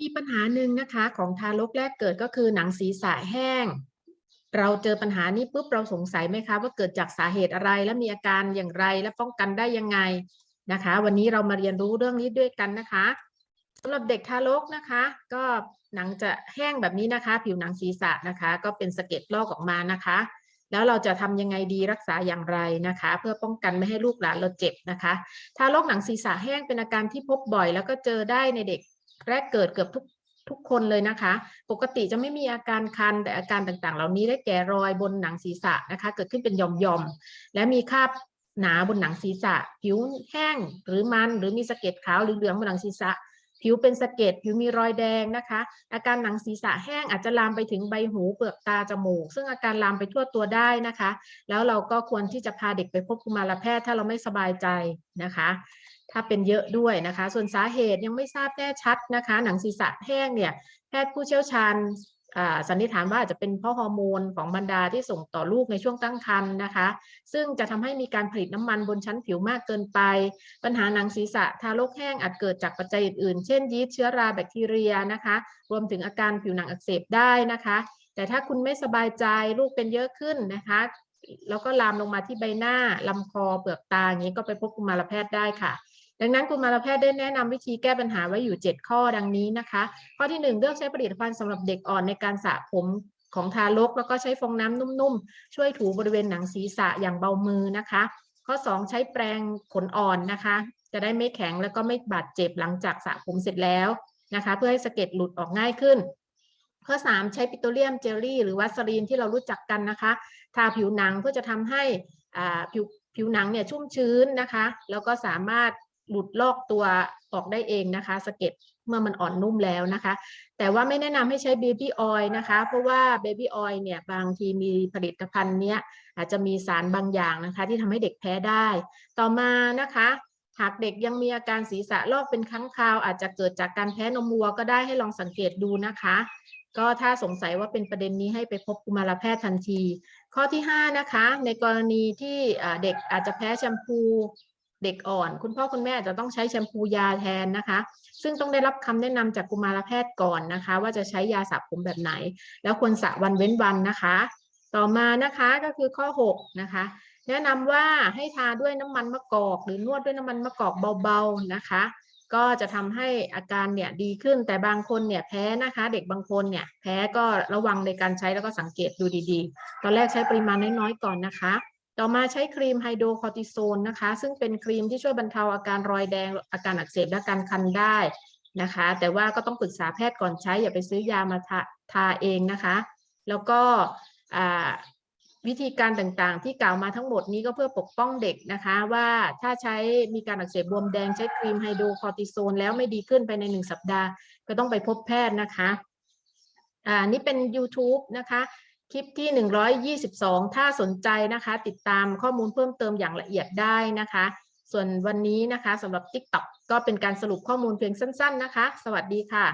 มีปัญหาหนึ่งนะคะของทารกแรกเกิดก็คือหนังศีรษะแห้ง เราเจอปัญหานี้ปุ๊บเราสงสัยไหมคะ ว่าเกิดจากสาเหตุอะไรและมีอาการอย่างไรและป้องกันได้ยังไงนะคะ วันนี้เรามาเรียนรู้เรื่องนี้ด้วยกันนะคะสำหรับเด็กทารกนะคะ ก็หนังจะแห้งแบบนี้นะคะ ผิวหนังศีรษะนะคะ ก็เป็นสะเก็ดลอกออกมานะคะ แล้วเราจะทำยังไงดีรักษาอย่างไรนะคะ เพื่อป้องกันไม่ให้ลูกหลานเราเจ็บนะคะ ทารกหนังศีรษะแห้งเป็นอาการที่พบบ่อย แล้วก็เจอได้ในเด็ก แรกเกิดเกือบทุกทุกคนเลยนะคะ ปกติจะไม่มีอาการคัน แต่อาการต่างๆ เหล่านี้ได้แก่รอยบนหนังศีรษะนะคะ เกิดขึ้นเป็นหย่อมๆ และมีคราบหนาบนหนังศีรษะ ผิวแห้งหรือมัน หรือมีสะเก็ดขาวหรือเหลืองบนหนังศีรษะ ผิวเป็นสะเก็ดผิวมีรอยแดงนะคะ อาการหนังศีรษะแห้งอาจจะลามไปถึงใบหูเปลือกตาจมูก ซึ่งอาการลามไปทั่วตัวได้นะคะ แล้วเราก็ควรที่จะพาเด็กไปพบกุมารแพทย์ถ้าเราไม่สบายใจนะคะ ถ้าเป็นเยอะด้วยนะคะ ส่วนสาเหตุยังไม่ทราบแน่ชัดนะคะ หนังศีรษะแห้งเนี่ยแพทย์ผู้เชี่ยวชาญ สันนิษฐานว่าอาจจะเป็นเพราะฮอร์โมนของบรรดาที่ส่งต่อลูกในช่วงตั้งครรภ์นะคะ ซึ่งจะทำให้มีการผลิตน้ำมันบนชั้นผิวมากเกินไป ปัญหาหนังศีรษะทารกแห้งอาจเกิดจากปัจจัยอื่นๆ เช่นยีสต์เชื้อราแบคทีเรียนะคะ รวมถึงอาการผิวหนังอักเสบได้นะคะ แต่ถ้าคุณไม่สบายใจลูกเป็นเยอะขึ้นนะคะแล้วก็ลามลงมาที่ใบหน้าลำคอเปลือกตาอย่างนี้ก็ไปพบกุมารแพทย์ได้ค่ะ ดังนั้นกุมารแพทย์ได้แนะนำวิธีแก้ปัญหาไว้อยู่ 7 ข้อดังนี้นะคะ ข้อที่ 1 เลือกใช้ผลิตภัณฑ์สำหรับเด็กอ่อนในการสระผมของทารก แล้วก็ใช้ฟองน้ำนุ่มๆ ช่วยถูบริเวณหนังศีรษะอย่างเบามือนะคะ ข้อ 2 ใช้แปรงขนอ่อนนะคะ จะได้ไม่แข็งแล้วก็ไม่บาดเจ็บหลังจากสระผมเสร็จแล้วนะคะ เพื่อให้สะเก็ดหลุดออกง่ายขึ้นข้อ 3 ใช้ปิโตรเลียมเจลลี่หรือวัสลีนที่เรารู้จักกันนะคะ ทาผิวหนังเพื่อจะทำให้ผิวผิวหนังเนี่ยชุ่มชื้นนะคะ แล้วก็สามารถ หลุดลอกตัวออกได้เองนะคะสะเก็ดเมื่อมันอ่อนนุ่มแล้วนะคะ แต่ว่าไม่แนะนำให้ใช้เบบี้ออยล์นะคะ เพราะว่าเบบี้ออยล์เนี่ยบางทีมีผลิตภัณฑ์เนี้ยอาจจะมีสารบางอย่างนะคะ ที่ทำให้เด็กแพ้ได้ ต่อมานะคะหากเด็กยังมีอาการศีรษะลอกเป็นครั้งคราว อาจจะเกิดจากการแพ้นมวัวก็ได้ให้ลองสังเกตดูนะคะ ก็ถ้าสงสัยว่าเป็นประเด็นนี้ให้ไปพบกุมารแพทย์ทันที ข้อที่ 5 นะคะ ในกรณีที่เด็กอาจจะแพ้แชมพู เด็กอ่อน คุณพ่อคุณแม่อาจจะต้องใช้แชมพูยาแทนนะคะ ซึ่งต้องได้รับคำแนะนำจากกุมารแพทย์ก่อนนะคะ ว่าจะใช้ยาสระผมแบบไหน แล้วควรสระวันเว้นวันนะคะ ต่อมานะคะก็คือข้อ6นะคะแนะนำว่าให้ทาด้วยน้ำมันมะกอก หรือนวดด้วยน้ำมันมะกอกเบาๆนะคะ ก็จะทำให้อาการเนี่ยดีขึ้นแต่บางคนเนี่ยแพ้นะคะ เด็กบางคนเนี่ยแพ้ก็ระวังในการใช้แล้วก็สังเกตดูดีๆ ตอนแรกใช้ปริมาณน้อยๆก่อนนะคะ ต่อมาใช้ครีมไฮโดรคอร์ติโซนนะคะ ซึ่งเป็นครีมที่ช่วยบรรเทาอาการรอยแดงอาการอักเสบและการคันได้นะคะ แต่ว่าก็ต้องปรึกษาแพทย์ก่อนใช้ อย่าไปซื้อยามาทาทาเองนะคะ แล้วก็วิธีการต่างๆ ที่กล่าวมาทั้งหมดนี้ก็เพื่อปกป้องเด็กนะคะ ว่าถ้าใช้มีการอักเสบบวมแดงใช้ครีมไฮโดรคอร์ติโซนแล้วไม่ดีขึ้นภายในหนึ่งสัปดาห์ ก็ต้องไปพบแพทย์นะคะอ่านี่เป็น YouTube นะคะ คลิปที่ 122 ถ้าสนใจนะคะ ติดตามข้อมูลเพิ่มเติมอย่างละเอียดได้นะคะ ส่วนวันนี้นะคะสำหรับ TikTok ก็เป็นการสรุปข้อมูลเพียงสั้น ๆนะคะ สวัสดีค่ะ